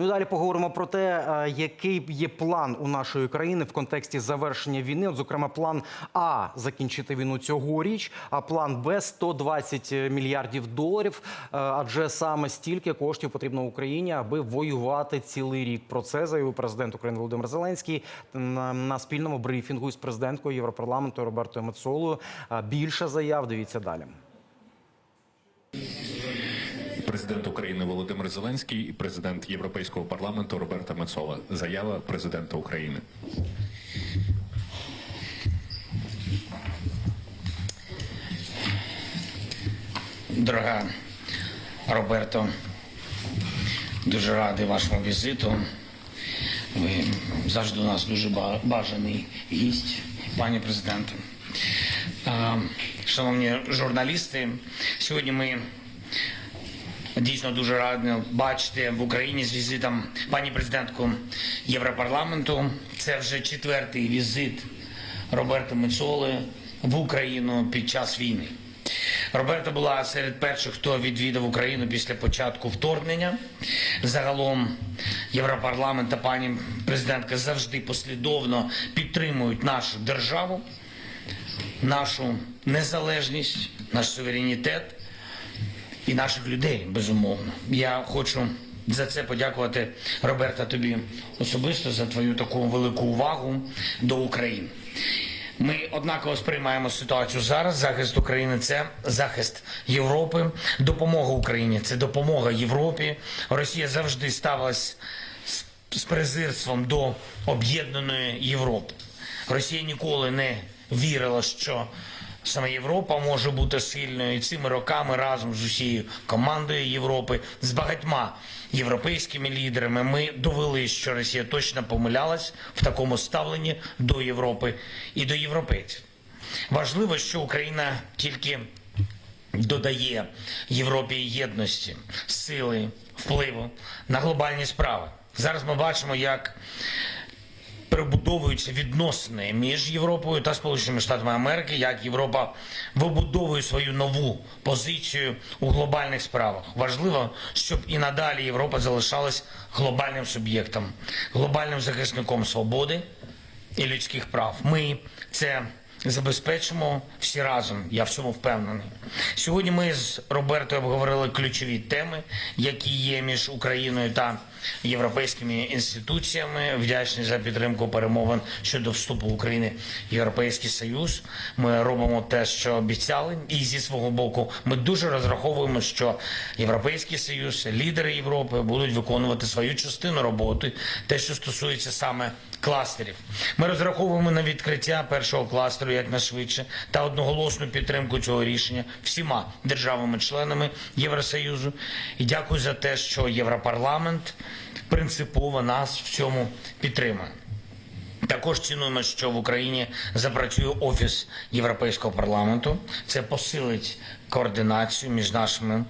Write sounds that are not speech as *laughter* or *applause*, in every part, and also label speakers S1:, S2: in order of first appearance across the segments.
S1: Ну далі поговоримо про те, е, який є план у нашої країни в контексті завершення війни. От, зокрема, план А закінчити війну цьогоріч, а план Б 120 мільярдів доларів. Е, Адже саме стільки коштів потрібно Україні, аби воювати цілий рік. Про це заявив президент України Володимир Зеленський на, спільному брифінгу із президенткою Європарламенту Робертою Мецолою. Е, Більше заяв дивіться далі.
S2: Президент України Володимир Зеленський і президент Європейського парламенту Роберта Мецола. Заява президента України.
S3: Дорога Роберто, дуже радий вашому візиту. Ви завжди у нас дуже бажаний гість, пані президенте. Шановні журналісти, сьогодні ми дійсно дуже раді бачити в Україні з візитом пані президентку Європарламенту. Це вже четвертий візит Роберта Мецоли в Україну під час війни. Роберта була серед перших, хто відвідав Україну після початку вторгнення. Загалом Європарламент та пані президентка завжди послідовно підтримують нашу державу, нашу незалежність, наш суверенітет і наших людей, безумовно. Я хочу за це подякувати Роберта тобі особисто за твою таку велику увагу до України. Ми однаково сприймаємо ситуацію зараз. Захист України це захист Європи, допомога Україні це допомога Європі. Росія завжди ставилась з- презирством до об'єднаної Європи. Росія ніколи не вірила, що саме Європа може бути сильною. І цими роками разом з усією командою Європи, з багатьма європейськими лідерами, ми довели, що Росія точно помилялась в такому ставленні до Європи і до європейців. Важливо, що Україна тільки додає Європі єдності, сили, впливу на глобальні справи. Зараз ми бачимо, як перебудовуються відносини між Європою та Сполученими Штатами Америки, як Європа вибудовує свою нову позицію у глобальних справах. Важливо, щоб і надалі Європа залишалась глобальним суб'єктом, глобальним захисником свободи і людських прав. Ми це забезпечимо всі разом. Я в цьому впевнений. Сьогодні ми з Робертою обговорили ключові теми, які є між Україною та європейськими інституціями. Вдячні за підтримку перемовин щодо вступу України в Європейський Союз. Ми робимо те, що обіцяли, і зі свого боку ми дуже розраховуємо, що Європейський Союз, лідери Європи будуть виконувати свою частину роботи, те, що стосується саме кластерів. Ми розраховуємо на відкриття першого кластеру якнайшвидше та одноголосну підтримку цього рішення всіма державами-членами Євросоюзу. І дякую за те, що Європарламент принципово нас в цьому підтримує. Також цінуємо, що в Україні запрацює офіс Європейського парламенту. Це посилить координацію між нашими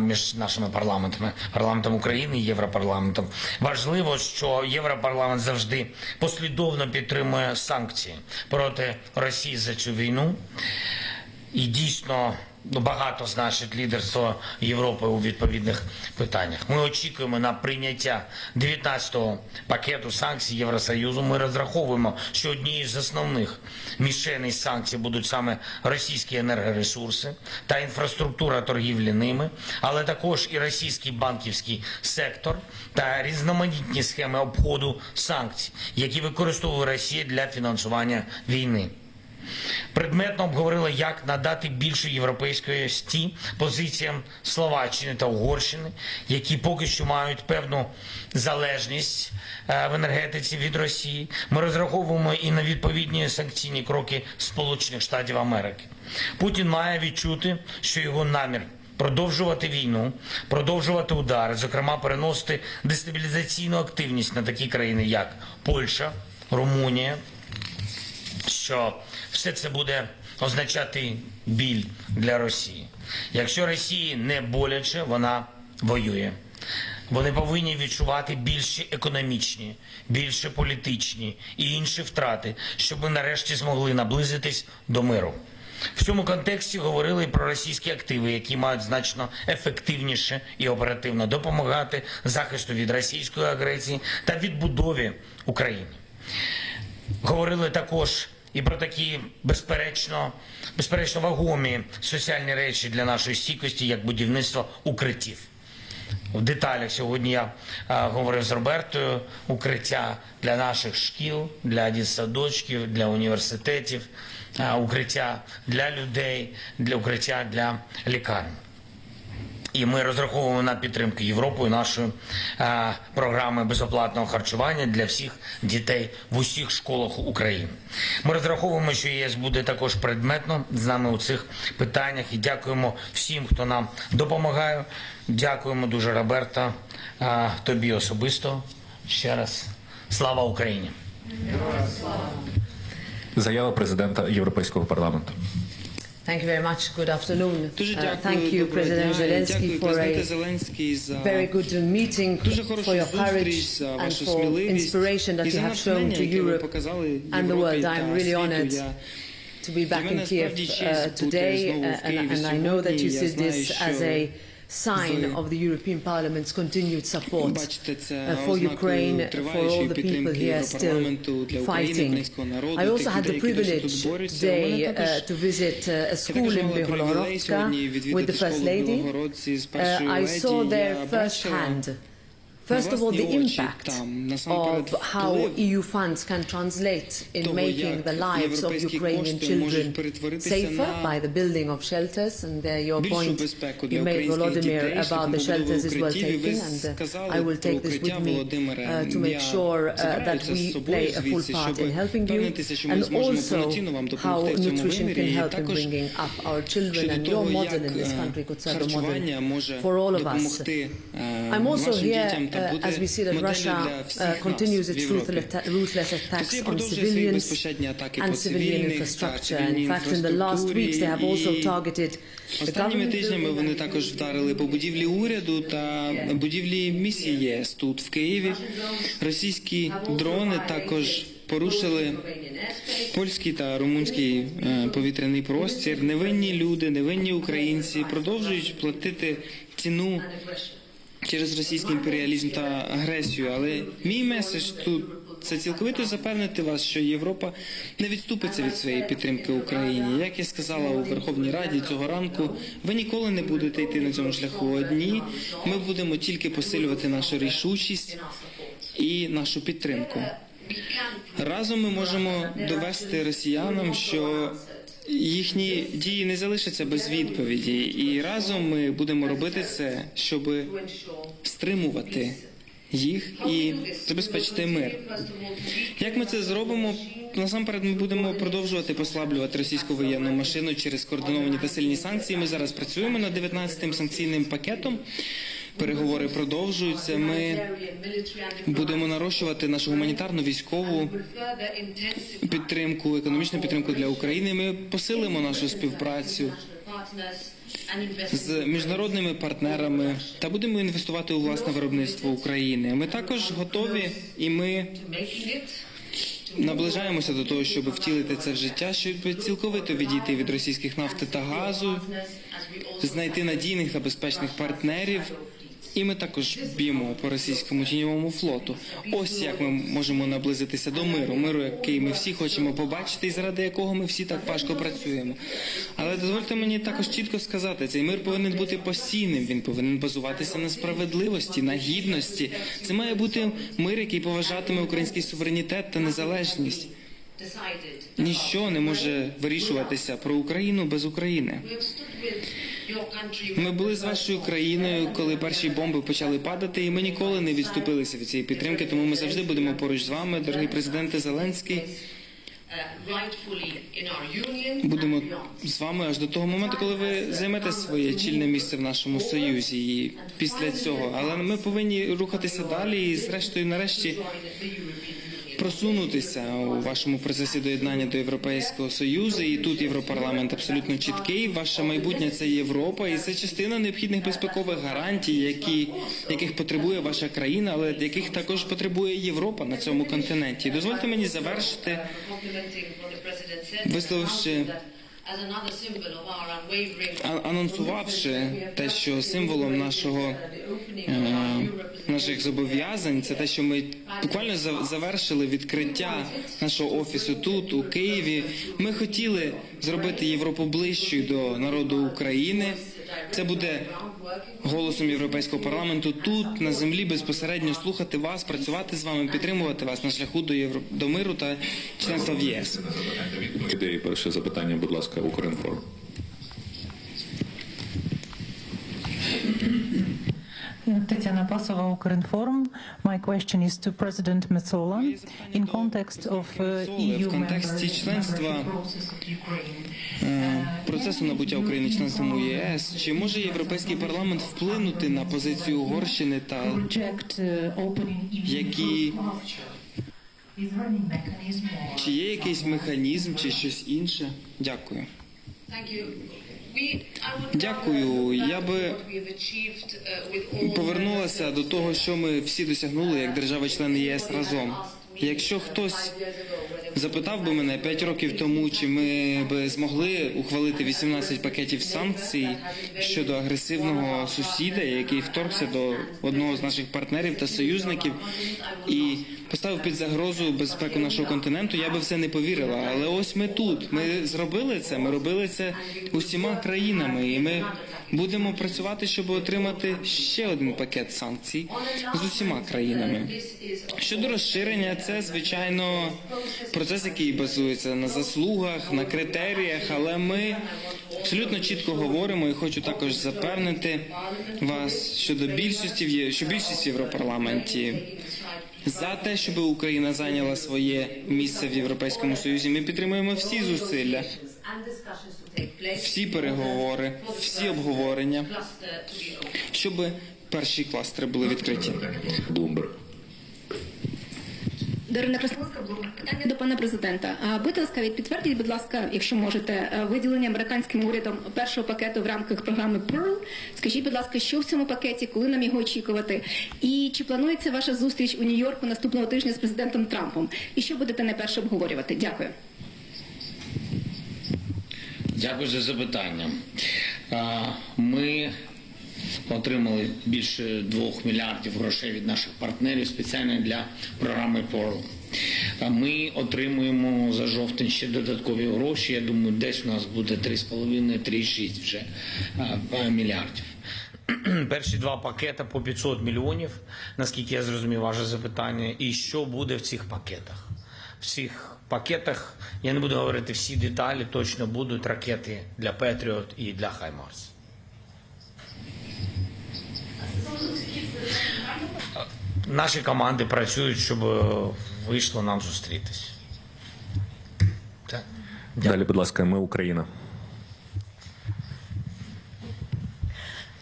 S3: між нашими парламентами, парламентом України і Європарламентом. Важливо, що Європарламент завжди послідовно підтримує санкції проти Росії за цю війну. І дійсно багато значить лідерство Європи у відповідних питаннях. Ми очікуємо на прийняття 19-го пакету санкцій Євросоюзу. Ми розраховуємо, що однією з основних мішеней санкцій будуть саме російські енергоресурси та інфраструктура торгівлі ними, але також і російський банківський сектор та різноманітні схеми обходу санкцій, які використовує Росія для фінансування війни. Предметно обговорили, як надати більше європейськості позиціям Словаччини та Угорщини, які поки що мають певну залежність е, в енергетиці від Росії. Ми розраховуємо і на відповідні санкційні кроки Сполучених Штатів Америки. Путін має відчути, що його намір. Продовжувати війну, продовжувати удари, зокрема переносити дестабілізаційну активність на такі країни, як Польща, Румунія, що все це буде означати біль для Росії. Якщо Росії не боляче, вона воює. Вони повинні відчувати більші економічні, більше політичні і інші втрати, щоб ми нарешті змогли наблизитись до миру. В цьому контексті говорили про російські активи, які мають значно ефективніше і оперативно допомагати захисту від російської агресії та відбудові України. Говорили також і про такі безперечно, безперечно вагомі соціальні речі для нашої стійкості, як будівництво укриттів. В деталях сьогодні я а, говорив з Робертою укриття для наших шкіл, для дитсадочків, для університетів, а, укриття для людей, для укриття для лікарень. І ми розраховуємо на підтримку Європою нашої е, програми безоплатного харчування для всіх дітей в усіх школах України. Ми розраховуємо, що ЄС буде також предметно з нами у цих питаннях і дякуємо всім, хто нам допомагає. Дякуємо дуже, Роберта, е, тобі особисто. Ще раз слава Україні!
S2: Заява президента Європейського парламенту.
S4: Thank you very much. Good afternoon.
S5: Дуже
S4: Uh,
S5: дякую.
S4: thank you,
S5: доброго
S4: President
S5: дня, і
S4: Zelensky,
S5: Дякую,
S4: for
S5: президенте
S4: a
S5: Зеленський, за
S4: very good meeting,
S5: дуже
S4: for
S5: хорошу
S4: your courage
S5: зустріч, за
S4: and
S5: вашу
S4: for
S5: сміливість
S4: inspiration that
S5: і
S4: you
S5: за
S4: have shown
S5: натхнення,
S4: to
S5: яке ви
S4: Europe
S5: показали
S4: and the
S5: Європі
S4: world.
S5: та
S4: I'm really
S5: світу.
S4: honored
S5: Я
S4: to be back in
S5: мене
S4: Kiev
S5: справді
S4: uh,
S5: честь бути
S4: today,
S5: знову в
S4: uh, and,
S5: Києві
S4: and I know that you
S5: сьогодні. Я
S4: see
S5: знаю,
S4: this as
S5: що
S4: a sign
S5: ви
S4: of the European Parliament's continued support
S5: бачите це
S4: uh, for
S5: ознакою
S4: Ukraine, for
S5: триваючої
S4: all the people
S5: підтримки
S4: here still
S5: Європарламенту для України,
S4: fighting.
S5: українського народу,
S4: I also
S5: тих
S4: had the
S5: людей, які досі тут
S4: privilege
S5: борються. У мене
S4: today
S5: також
S4: uh, to visit uh, a
S5: Я
S4: school
S5: також
S4: in
S5: мала привілей
S4: Bihogorodka
S5: сьогодні
S4: with
S5: відвідати
S4: the First
S5: школу в
S4: Lady.
S5: Білогородці з
S4: Uh,
S5: першою
S4: I saw
S5: леді.
S4: there
S5: Я бачила
S4: firsthand, First of all, the impact of how EU funds can translate in making the lives of Ukrainian children safer by the building of shelters. And uh, your point you made, Volodymyr, about the shelters is well taken. And uh, I will take this with me uh, to make sure uh, that we play a full part in helping you. And also how nutrition can help in bringing up our children. And your model in this country could serve a model for all of us. I'm also here uh, as we see that Russia uh, continues its ruthless, attacks on civilians and civilian infrastructure. In fact, in the last weeks, they have also targeted
S5: Останніми тижнями вони також вдарили по будівлі уряду та будівлі місії ЄС тут в Києві. Російські дрони також порушили польський та румунський е, повітряний простір. Невинні люди, невинні українці продовжують платити ціну через російський імперіалізм та агресію. Але мій меседж тут це цілковито запевнити вас, що Європа не відступиться від своєї підтримки Україні. Як я сказала у Верховній Раді цього ранку, ви ніколи не будете йти на цьому шляху одні. Ми будемо тільки посилювати нашу рішучість і нашу підтримку. Разом ми можемо довести росіянам, що їхні дії не залишаться без відповіді, і разом ми будемо робити це, щоб стримувати їх і забезпечити мир. Як ми це зробимо? Насамперед, ми будемо продовжувати послаблювати російську воєнну машину через координовані та сильні санкції. Ми зараз працюємо над 19-тим санкційним пакетом. Переговори продовжуються. Ми будемо нарощувати нашу гуманітарну військову підтримку, економічну підтримку для України. Ми посилимо нашу співпрацю з міжнародними партнерами та будемо інвестувати у власне виробництво України. Ми також готові і ми наближаємося до того, щоб втілити це в життя, щоб цілковито відійти від російських нафти та газу, знайти надійних та безпечних партнерів. І ми також б'ємо по російському тіньовому флоту. Ось як ми можемо наблизитися до миру, миру, який ми всі хочемо побачити, і заради якого ми всі так важко працюємо. Але дозвольте мені також чітко сказати, цей мир повинен бути постійним. Він повинен базуватися на справедливості, на гідності. Це має бути мир, який поважатиме український суверенітет та незалежність. Ніщо не може вирішуватися про Україну без України. Ми були з вашою країною, коли перші бомби почали падати, і ми ніколи не відступилися від цієї підтримки. Тому ми завжди будемо поруч з вами, дорогий президенте Зеленський. Будемо з вами аж до того моменту, коли ви займете своє чільне місце в нашому союзі. І після цього, але ми повинні рухатися далі і, зрештою, нарешті просунутися у вашому процесі доєднання до Європейського союзу. І тут Європарламент абсолютно чіткий. Ваше майбутнє це Європа, і це частина необхідних безпекових гарантій, які яких потребує ваша країна, але яких також потребує Європа на цьому континенті. Дозвольте мені завершити, висловивши анонсувавши те, що символом нашого е, наших зобов'язань це те, що ми буквально завершили відкриття нашого офісу тут, у Києві. Ми хотіли зробити Європу ближчою до народу України. Це буде голосом Європейського парламенту тут, на землі, безпосередньо слухати вас, працювати з вами, підтримувати вас на шляху до Євро... до миру та членства в ЄС.
S2: Ідеї перше запитання, будь ласка, Укрінформ.
S6: Tetiana Pasova, Ukrinform. My question is to President Metsola. In context of uh, EU
S5: В контексті
S6: members
S5: членства
S6: process of Ukraine.
S5: Е, процесу набуття України членством у ЄС, чи може Європейський парламент вплинути на позицію Угорщини та
S6: EU
S5: Які- чи є якийсь механізм, чи щось інше? Дякую. Дякую. Я би
S7: uh,
S5: Повернулася до того, що ми всі досягнули як держави-члени ЄС разом. Якщо хтось запитав би мене 5 років тому, чи ми би змогли ухвалити 18 пакетів санкцій щодо агресивного сусіда, який вторгся до одного з наших партнерів та союзників, і поставив під загрозу безпеку нашого континенту, я би в це не повірила. Але ось ми тут. Ми зробили це. Ми робили це усіма країнами, і ми будемо працювати, щоб отримати ще один пакет санкцій з усіма країнами. Щодо розширення, це звичайно процес, який базується на заслугах, на критеріях, але ми абсолютно чітко говоримо і хочу також запевнити вас щодо більшості що більшість в Європарламенті за те, щоб Україна зайняла своє місце в Європейському Союзі. Ми підтримуємо всі зусилля,
S7: and discussions to
S5: всі переговори, всі обговорення, щоб перші кластери були відкриті.
S2: Блумберг.
S8: Дарина Красненська, питання до пана президента. А, Будь ласка, підтвердіть, будь ласка, якщо можете, е, виділення американським урядом першого пакету в рамках програми Pearl. Скажіть, будь ласка, що в цьому пакеті, коли нам його очікувати? І чи планується ваша зустріч у Нью-Йорку наступного тижня з президентом Трампом? І що будете найперше обговорювати? Дякую.
S3: Дякую за запитання. Ми отримали більше 2 мільярдів грошей від наших партнерів спеціально для програми Pearl. Ми отримуємо за жовтень ще додаткові гроші. Я думаю, десь у нас буде 3,5-3,6 вже мільярдів. *clears throat* Перші два пакети по 500 мільйонів, наскільки я зрозумів ваше запитання, і що буде в цих пакетах? В цих пакетах я не буду говорити всі деталі, точно будуть ракети для Петріот і для Хаймарс. Наші команди працюють, щоб е, вийшло нам зустрітись. Так.
S2: Далі, будь ласка, ми Україна.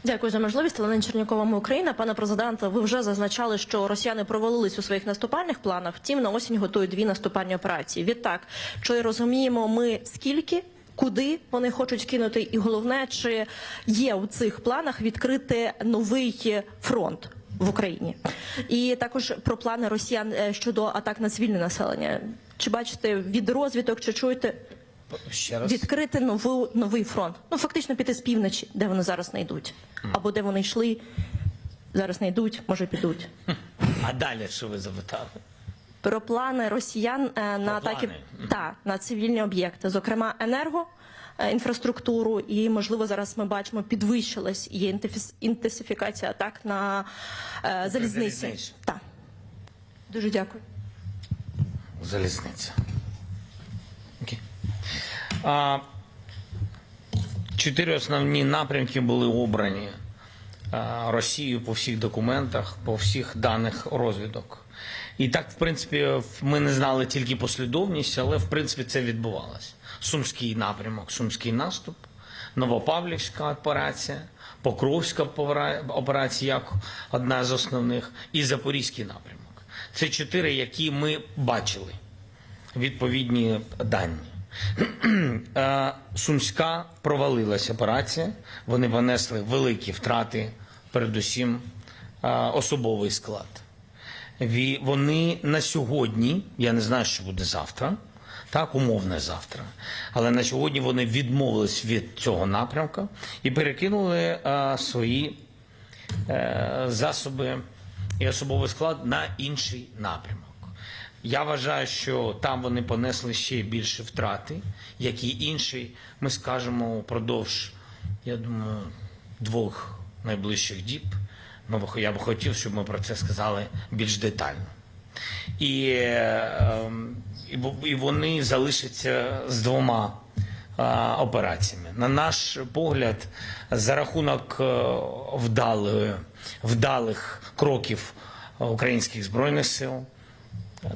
S9: Дякую за можливість. Олена Чернякова, ми Україна. Пане президенте, ви вже зазначали, що росіяни провалились у своїх наступальних планах. Втім, на осінь готують дві наступальні операції. Відтак, чи розуміємо ми скільки? Куди вони хочуть кинути, і головне, чи є у цих планах відкрити новий фронт в Україні, і також про плани росіян е, щодо атак на цивільне населення. Чи бачите від розвідок, чи чуєте
S3: Ще раз.
S9: відкрити нову новий фронт. Ну фактично піти з півночі, де вони зараз не йдуть, або де вони йшли, зараз не йдуть, може підуть.
S3: А далі що ви запитали?
S9: Про плани росіян е, на
S3: Про
S9: атаки
S3: плани?
S9: та на цивільні об'єкти, зокрема енерго. е, Інфраструктуру і можливо зараз ми бачимо підвищилась є інтенсифікація атак на е, залізниці.
S3: залізницю.
S9: Так. Дуже дякую.
S3: Залізниця. Чотири основні напрямки були обрані Росією по всіх документах, по всіх даних розвідок. І так, в принципі, ми не знали тільки послідовність, але в принципі це відбувалося. Сумський напрямок, Сумський наступ, Новопавлівська операція, Покровська операція як одна з основних, і Запорізький напрямок. Це чотири, які ми бачили відповідні дані. Е, Сумська провалилася операція. Вони понесли великі втрати, передусім е, особовий склад. Вони на сьогодні, я не знаю, що буде завтра, так, умовне завтра. Але на сьогодні вони відмовились від цього напрямку і перекинули е, свої засоби і особовий склад на інший напрямок. Я вважаю, що там вони понесли ще більше втрати, як і інші, ми скажемо упродовж, я думаю, двох найближчих діб. Ми я б хотів, щоб ми про це сказали більш детально. І, ем, і, вони залишаться з двома е, операціями. На наш погляд, за рахунок е, вдалої, вдалих кроків українських збройних сил.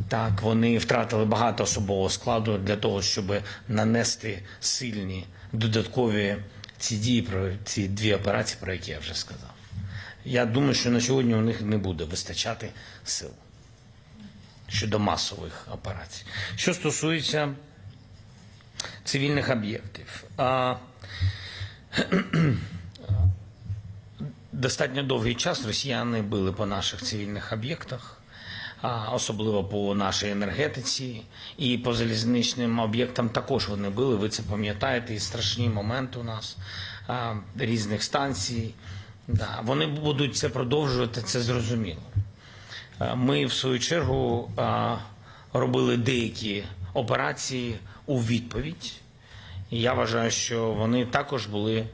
S3: Так, вони втратили багато особового складу для того, щоб нанести сильні додаткові ці дії про ці дві операції, про які я вже сказав. Я думаю, що на сьогодні у них не буде вистачати сил щодо масових операцій. Що стосується цивільних об'єктів, *clears throat* достатньо довгий час росіяни били по наших цивільних об'єктах, особливо по нашій енергетиці і по залізничним об'єктам також вони били. Ви це пам'ятаєте, і страшні моменти у нас різних станцій. Да, вони будуть це продовжувати, це зрозуміло. Ми, в свою чергу, робили деякі операції у відповідь. І я вважаю, що вони також були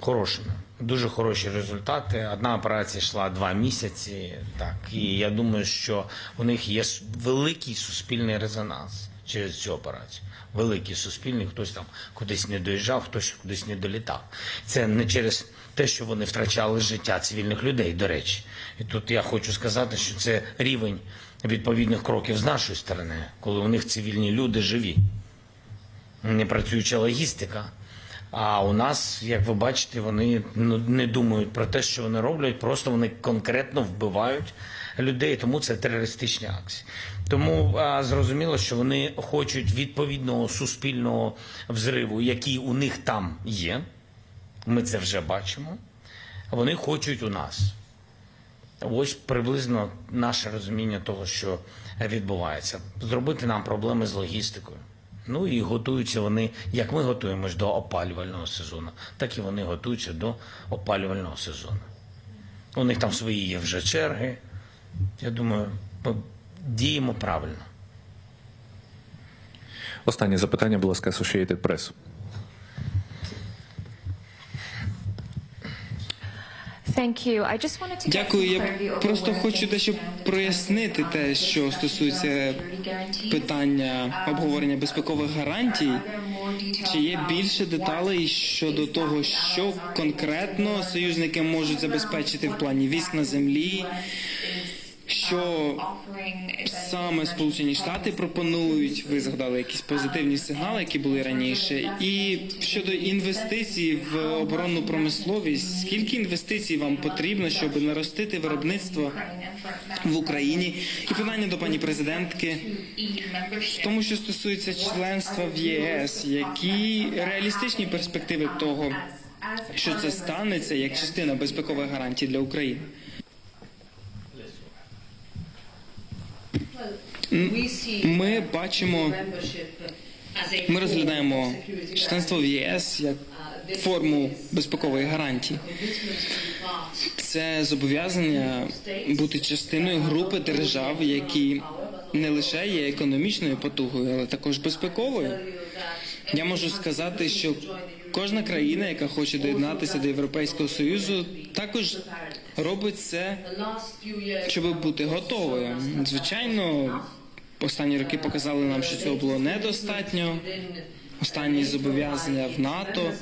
S3: хорошими. Дуже хороші результати. Одна операція йшла два місяці. Так, і я думаю, що у них є великий суспільний резонанс через цю операцію. Великий суспільний, хтось там кудись не доїжджав, хтось кудись не долітав. Це не через те, що вони втрачали життя цивільних людей, до речі. І тут я хочу сказати, що це рівень відповідних кроків з нашої сторони, коли у них цивільні люди живі не працююча логістика. А у нас, як ви бачите, вони ну, не думають про те, що вони роблять, просто вони конкретно вбивають людей, тому це терористичні акції. Тому а, зрозуміло, що вони хочуть відповідного суспільного взриву, який у них там є. Ми це вже бачимо. Вони хочуть у нас. Ось приблизно наше розуміння того, що відбувається. Зробити нам проблеми з логістикою. Ну і готуються вони, як ми готуємось до опалювального сезону, так і вони готуються до опалювального сезону. У них там свої є вже черги. Я думаю, ми діємо правильно.
S10: Останнє запитання, будь ласка, Associated Press.
S5: Дякую. Я просто хочу дещо прояснити те, що стосується питання обговорення безпекових гарантій. Чи є більше деталей щодо того, що конкретно союзники можуть забезпечити в плані військ на землі? Що саме Сполучені Штати пропонують? Ви згадали якісь позитивні сигнали, які були раніше, і щодо інвестицій в оборонну промисловість, скільки інвестицій вам потрібно, щоб наростити виробництво в Україні? І питання до пані президентки, тому що стосується членства в ЄС, які реалістичні перспективи того, що це станеться як частина безпекових гарантій для України?
S7: We see
S5: Ми бачимо, ми розглядаємо членство в ЄС як форму безпекової гарантії. Це зобов'язання бути частиною групи держав, які не лише є економічною потугою, але також безпековою. Я можу сказати, що кожна країна, яка хоче доєднатися до Європейського союзу, також робить це, щоб бути готовою. Звичайно, останні роки показали нам, що цього було недостатньо. Останні зобов'язання в НАТО.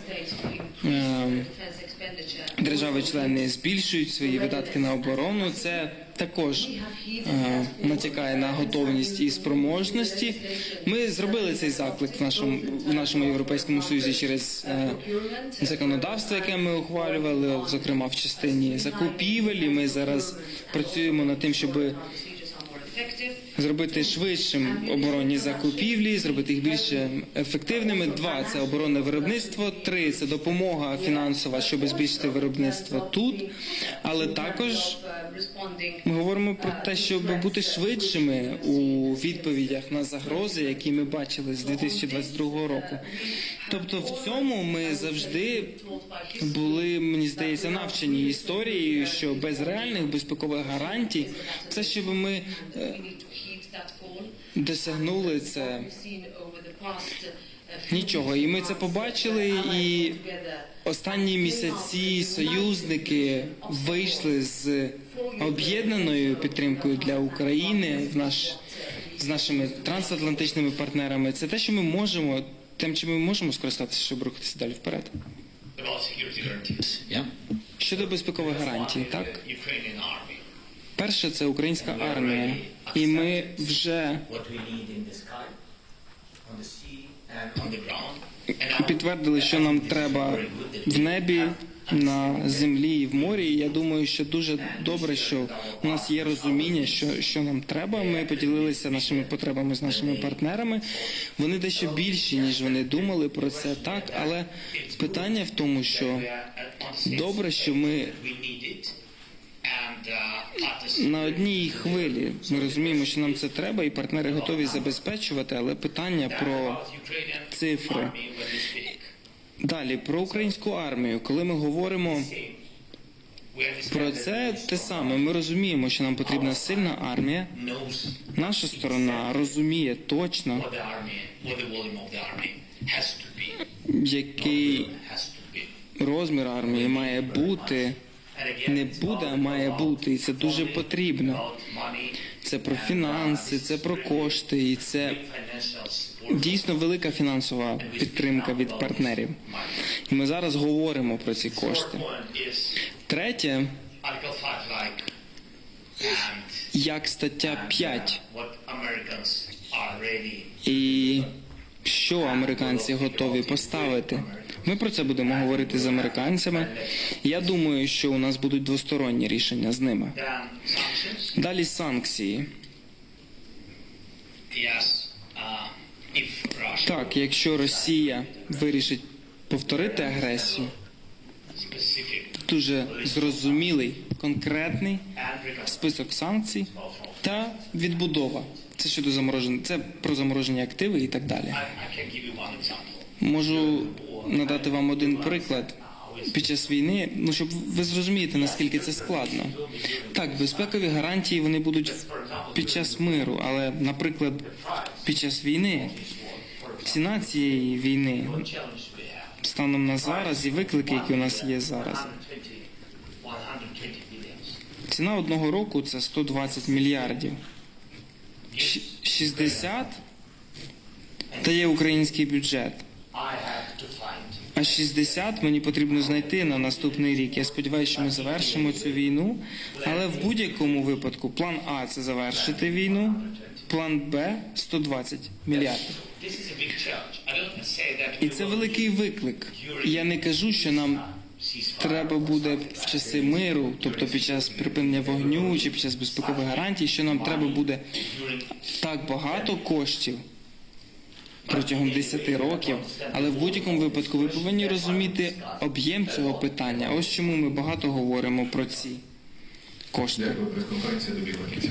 S5: Ем. Держави-члени збільшують свої видатки на оборону. Це також е, натякає на готовність і спроможності. Ми зробили цей заклик в нашому в нашому європейському союзі через е, законодавство, яке ми ухвалювали, зокрема в частині закупівель. Ми зараз працюємо над тим, щоб зробити швидшим оборонні закупівлі, зробити їх більш ефективними. Два це оборонне виробництво. Три це допомога фінансова, щоб збільшити виробництво тут, але також Ми говоримо про те, щоб бути швидшими у відповідях на загрози, які ми бачили з 2022 року. Тобто, в цьому ми завжди були, мені здається, навчені історією, що без реальних безпекових гарантій, це щоб ми е, досягнули це нічого. І ми це побачили, і останні місяці союзники вийшли з об'єднаною підтримкою для України в наш з нашими трансатлантичними партнерами. Це те, що ми можемо, тим, чим ми можемо скористатися, щоб рухатися далі вперед. Щодо безпекових гарантій, так. Перше це українська армія, і ми вже підтвердили, що нам треба в небі, на землі і в морі. І я думаю, що дуже добре, що у нас є розуміння, що, що нам треба. Ми поділилися нашими потребами з нашими партнерами. Вони дещо більші, ніж вони думали про це, так. Але питання в тому, що добре, що ми на одній хвилі ми розуміємо, що нам це треба, і партнери готові забезпечувати. Але питання про цифри. Далі про українську армію, коли ми говоримо про це, те саме. Ми розуміємо, що нам потрібна сильна армія. Наша сторона розуміє точно, який розмір армії має бути. Не буде, а має бути, і це дуже потрібно. Це про фінанси, це про кошти, і це. Дійсно велика фінансова підтримка від партнерів. І ми зараз говоримо про ці кошти. Третє,
S3: Article 5 like and
S5: як стаття 5
S3: what Americans are ready
S5: і що американці готові поставити. Ми про це будемо говорити з американцями. Я думаю, що у нас будуть двосторонні рішення з ними. Далі санкції.
S3: Yes, uh, if Russia
S5: Так, якщо Росія вирішить повторити агресію, дуже зрозумілий, конкретний список санкцій та відбудова. Це щодо замороження, це про заморожені активи і так далі. Можу надати вам один приклад. Під час війни, ну щоб ви зрозумієте, наскільки це складно. Так, безпекові гарантії вони будуть під час миру, але, наприклад, під час війни ціна цієї війни станом на зараз і виклики, які у нас є зараз.
S3: 120, 120 billions.
S5: Ціна одного року це 120 мільярдів. Щ- 60 дає український бюджет. А 60 мені потрібно знайти на наступний рік. Я сподіваюся, що ми завершимо цю війну. Але в будь-якому випадку план А це завершити війну, план Б 120 мільярдів. І це великий виклик. Я не кажу, що нам треба буде в часи миру, тобто під час припинення вогню чи під час безпекових гарантій, що нам треба буде так багато коштів протягом 10 років. Але в будь-якому випадку ви повинні розуміти об'єм цього питання. Ось чому ми багато говоримо про ці кошти.
S2: Дякую, прес-конференція добігла кінця.